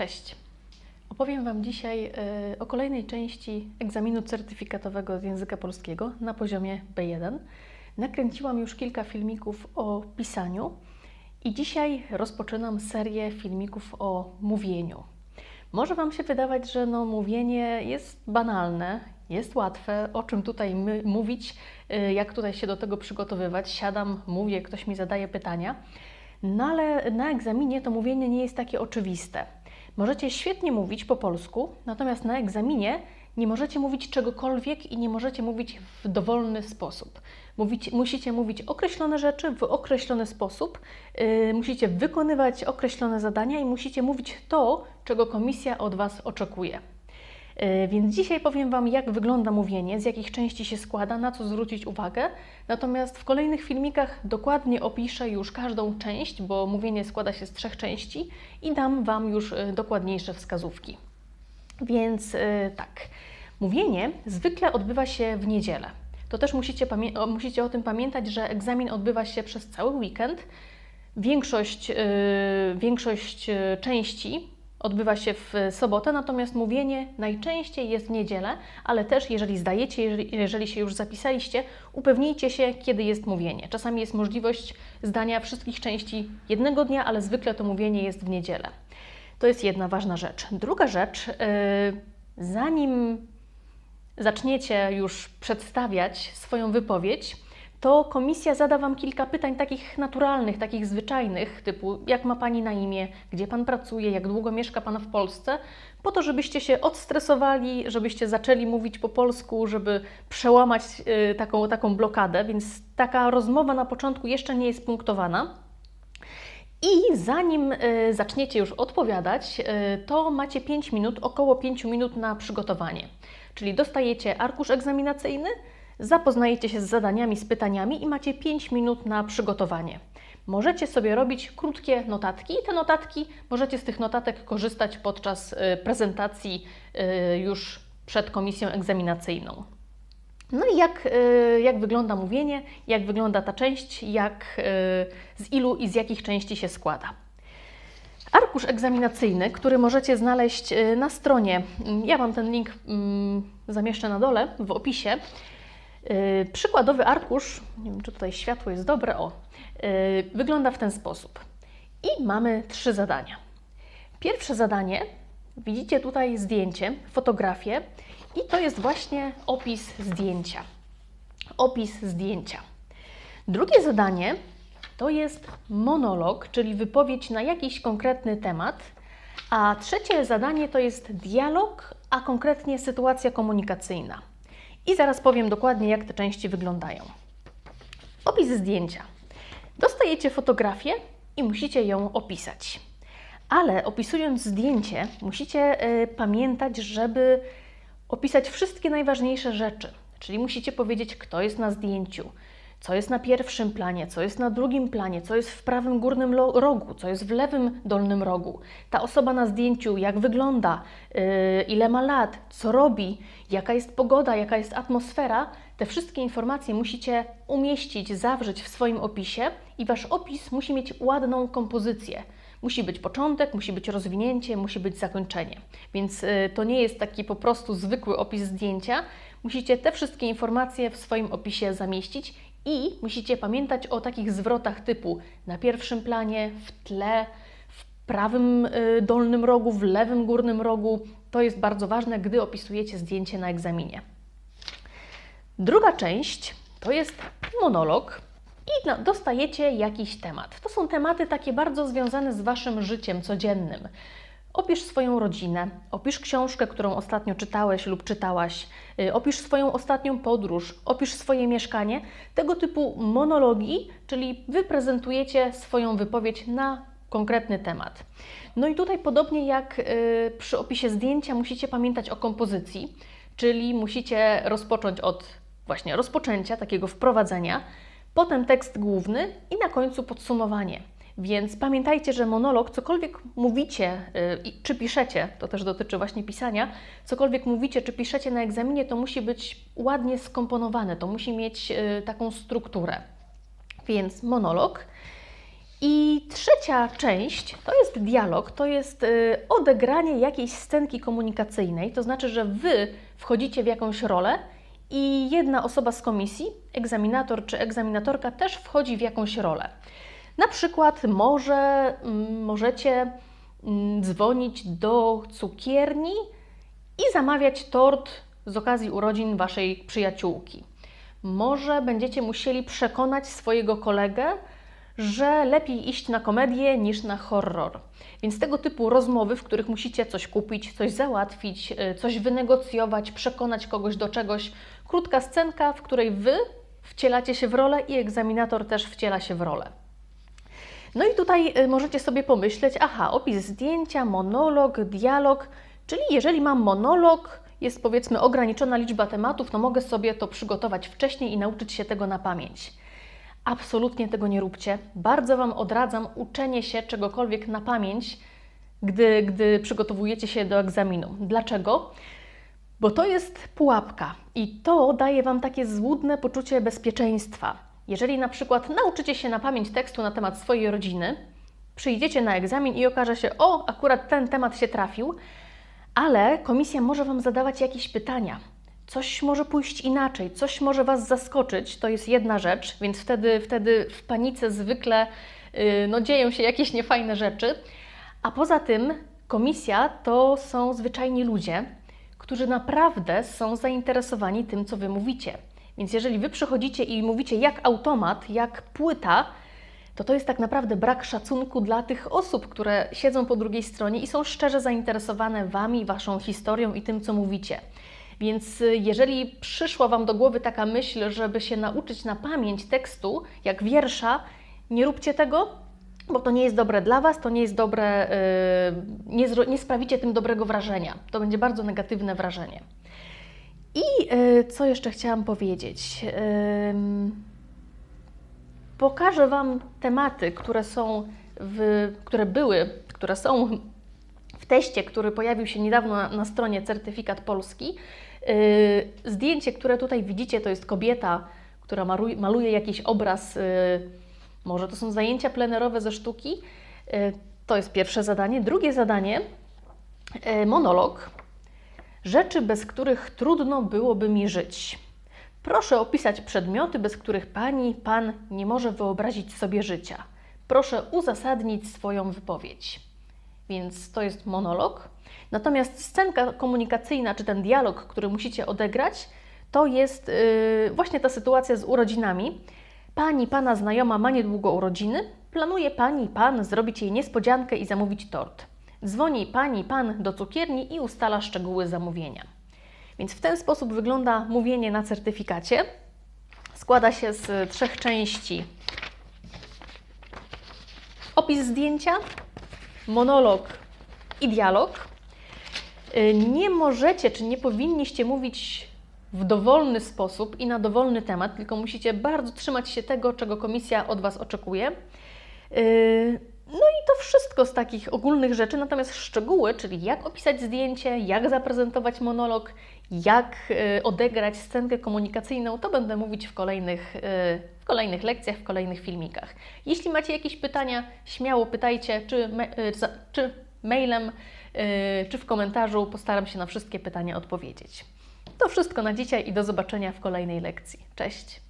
Cześć. Opowiem Wam dzisiaj y, o kolejnej części egzaminu certyfikatowego z języka polskiego na poziomie B1. Nakręciłam już kilka filmików o pisaniu i dzisiaj rozpoczynam serię filmików o mówieniu. Może Wam się wydawać, że no, mówienie jest banalne, jest łatwe, o czym tutaj my, mówić, y, jak tutaj się do tego przygotowywać. Siadam, mówię, ktoś mi zadaje pytania. No ale na egzaminie to mówienie nie jest takie oczywiste. Możecie świetnie mówić po polsku, natomiast na egzaminie nie możecie mówić czegokolwiek i nie możecie mówić w dowolny sposób. Mówić, musicie mówić określone rzeczy w określony sposób, yy, musicie wykonywać określone zadania i musicie mówić to, czego komisja od Was oczekuje. Yy, Więc dzisiaj powiem Wam, jak wygląda mówienie, z jakich części się składa, na co zwrócić uwagę. Natomiast w kolejnych filmikach dokładnie opiszę już każdą część, bo mówienie składa się z trzech części i dam Wam już yy, dokładniejsze wskazówki. Więc yy, tak, mówienie zwykle odbywa się w niedzielę. To też musicie, musicie o tym pamiętać, że egzamin odbywa się przez cały weekend. Większość, yy, większość części odbywa się w sobotę, natomiast mówienie najczęściej jest w niedzielę, ale też jeżeli zdajecie, jeżeli, jeżeli się już zapisaliście, upewnijcie się, kiedy jest mówienie. Czasami jest możliwość zdania wszystkich części jednego dnia, ale zwykle to mówienie jest w niedzielę. To jest jedna ważna rzecz. Druga rzecz, yy, zanim zaczniecie już przedstawiać swoją wypowiedź, to komisja zada Wam kilka pytań takich naturalnych, takich zwyczajnych, typu jak ma Pani na imię, gdzie Pan pracuje, jak długo mieszka Pan w Polsce, po to, żebyście się odstresowali, żebyście zaczęli mówić po polsku, żeby przełamać y, taką, taką blokadę, więc taka rozmowa na początku jeszcze nie jest punktowana. I zanim y, zaczniecie już odpowiadać, y, to macie 5 minut, około 5 minut na przygotowanie. Czyli dostajecie arkusz egzaminacyjny, zapoznajecie się z zadaniami, z pytaniami i macie 5 minut na przygotowanie. Możecie sobie robić krótkie notatki i te notatki, możecie z tych notatek korzystać podczas y, prezentacji y, już przed komisją egzaminacyjną. No i jak, y, jak wygląda mówienie, jak wygląda ta część, jak, z ilu i z jakich części się składa. Arkusz egzaminacyjny, który możecie znaleźć na stronie, mm, ja Wam ten link mm, zamieszczę na dole w opisie. Y, Przykładowy arkusz, nie wiem czy tutaj światło jest dobre, o, y, wygląda w ten sposób. I mamy trzy zadania. Pierwsze zadanie, widzicie tutaj zdjęcie, fotografię i to jest właśnie opis zdjęcia. Opis zdjęcia. Drugie zadanie to jest monolog, czyli wypowiedź na jakiś konkretny temat, a trzecie zadanie to jest dialog, a konkretnie sytuacja komunikacyjna. I zaraz powiem dokładnie, jak te części wyglądają. Opis zdjęcia. Dostajecie fotografię i musicie ją opisać. Ale opisując zdjęcie, musicie y, pamiętać, żeby opisać wszystkie najważniejsze rzeczy. Czyli musicie powiedzieć, kto jest na zdjęciu, co jest na pierwszym planie, co jest na drugim planie, co jest w prawym górnym rogu, co jest w lewym dolnym rogu. Ta osoba na zdjęciu, jak wygląda, yy, ile ma lat, co robi, jaka jest pogoda, jaka jest atmosfera. Te wszystkie informacje musicie umieścić, zawrzeć w swoim opisie i wasz opis musi mieć ładną kompozycję. Musi być początek, musi być rozwinięcie, musi być zakończenie. Więc y, to nie jest taki po prostu zwykły opis zdjęcia. Musicie te wszystkie informacje w swoim opisie zamieścić i musicie pamiętać o takich zwrotach typu na pierwszym planie, w tle, w prawym y, dolnym rogu, w lewym górnym rogu. To jest bardzo ważne, gdy opisujecie zdjęcie na egzaminie. Druga część to jest monolog i no, dostajecie jakiś temat. To są tematy takie bardzo związane z Waszym życiem codziennym. Opisz swoją rodzinę, opisz książkę, którą ostatnio czytałeś lub czytałaś, y, opisz swoją ostatnią podróż, opisz swoje mieszkanie. Tego typu monologi, czyli Wy prezentujecie swoją wypowiedź na konkretny temat. No i tutaj podobnie jak y, przy opisie zdjęcia musicie pamiętać o kompozycji, czyli musicie rozpocząć od właśnie rozpoczęcia, takiego wprowadzenia, potem tekst główny i na końcu podsumowanie. Więc pamiętajcie, że monolog, cokolwiek mówicie y, czy piszecie, to też dotyczy właśnie pisania, cokolwiek mówicie czy piszecie na egzaminie, to musi być ładnie skomponowane, to musi mieć y, taką strukturę. Więc monolog. I trzecia część to jest dialog, to jest y, odegranie jakiejś scenki komunikacyjnej, to znaczy, że Wy wchodzicie w jakąś rolę i jedna osoba z komisji, egzaminator czy egzaminatorka, też wchodzi w jakąś rolę. Na przykład może, mm, możecie mm, dzwonić do cukierni i zamawiać tort z okazji urodzin Waszej przyjaciółki. Może będziecie musieli przekonać swojego kolegę, że lepiej iść na komedię niż na horror. Więc tego typu rozmowy, w których musicie coś kupić, coś załatwić, y, coś wynegocjować, przekonać kogoś do czegoś. Krótka scenka, w której Wy wcielacie się w rolę i egzaminator też wciela się w rolę. No i tutaj y, możecie sobie pomyśleć, aha, opis zdjęcia, monolog, dialog, czyli jeżeli mam monolog, jest powiedzmy ograniczona liczba tematów, to mogę sobie to przygotować wcześniej i nauczyć się tego na pamięć. Absolutnie tego nie róbcie. Bardzo Wam odradzam uczenie się czegokolwiek na pamięć, gdy, gdy przygotowujecie się do egzaminu. Dlaczego? Bo to jest pułapka i to daje Wam takie złudne poczucie bezpieczeństwa. Jeżeli na przykład nauczycie się na pamięć tekstu na temat swojej rodziny, przyjdziecie na egzamin i okaże się, o, akurat ten temat się trafił, ale komisja może Wam zadawać jakieś pytania. Coś może pójść inaczej, coś może Was zaskoczyć, to jest jedna rzecz, więc wtedy, wtedy w panice zwykle yy, no, dzieją się jakieś niefajne rzeczy. A poza tym komisja to są zwyczajni ludzie, którzy naprawdę są zainteresowani tym, co Wy mówicie. Więc jeżeli Wy przychodzicie i mówicie jak automat, jak płyta, to to jest tak naprawdę brak szacunku dla tych osób, które siedzą po drugiej stronie i są szczerze zainteresowane Wami, Waszą historią i tym, co mówicie. Więc y, jeżeli przyszła Wam do głowy taka myśl, żeby się nauczyć na pamięć tekstu, jak wiersza, nie róbcie tego, bo to nie jest dobre dla Was, to nie jest dobre, yy, nie, nie sprawicie tym dobrego wrażenia. To będzie bardzo negatywne wrażenie. I yy, co jeszcze chciałam powiedzieć? Pokażę Wam tematy, które są, w, które były, które są w teście, który pojawił się niedawno na, na stronie Certyfikat Polski. Yy, zdjęcie, które tutaj widzicie, to jest kobieta, która maluje, maluje jakiś obraz. Yy, może to są zajęcia plenerowe ze sztuki. To jest pierwsze zadanie. Drugie zadanie monolog. Rzeczy, bez których trudno byłoby mi żyć. Proszę opisać przedmioty, bez których pani, pan nie może wyobrazić sobie życia. Proszę uzasadnić swoją wypowiedź. Więc to jest monolog. Natomiast scenka komunikacyjna, czy ten dialog, który musicie odegrać, to jest yy, właśnie ta sytuacja z urodzinami. Pani, pana znajoma ma niedługo urodziny. Planuje pani, pan zrobić jej niespodziankę i zamówić tort. Dzwoni pani, pan do cukierni i ustala szczegóły zamówienia. Więc w ten sposób wygląda mówienie na certyfikacie. Składa się z trzech części. Opis zdjęcia, monolog i dialog. Y, nie możecie czy nie powinniście mówić w dowolny sposób i na dowolny temat, tylko musicie bardzo trzymać się tego, czego komisja od Was oczekuje. Y, no i to wszystko z takich ogólnych rzeczy, natomiast szczegóły, czyli jak opisać zdjęcie, jak zaprezentować monolog, jak y, odegrać scenkę komunikacyjną, to będę mówić w kolejnych, w kolejnych lekcjach, w kolejnych filmikach. Jeśli macie jakieś pytania, śmiało pytajcie, czy, czy mailem, czy w komentarzu. Postaram się na wszystkie pytania odpowiedzieć. To wszystko na dzisiaj i do zobaczenia w kolejnej lekcji. Cześć!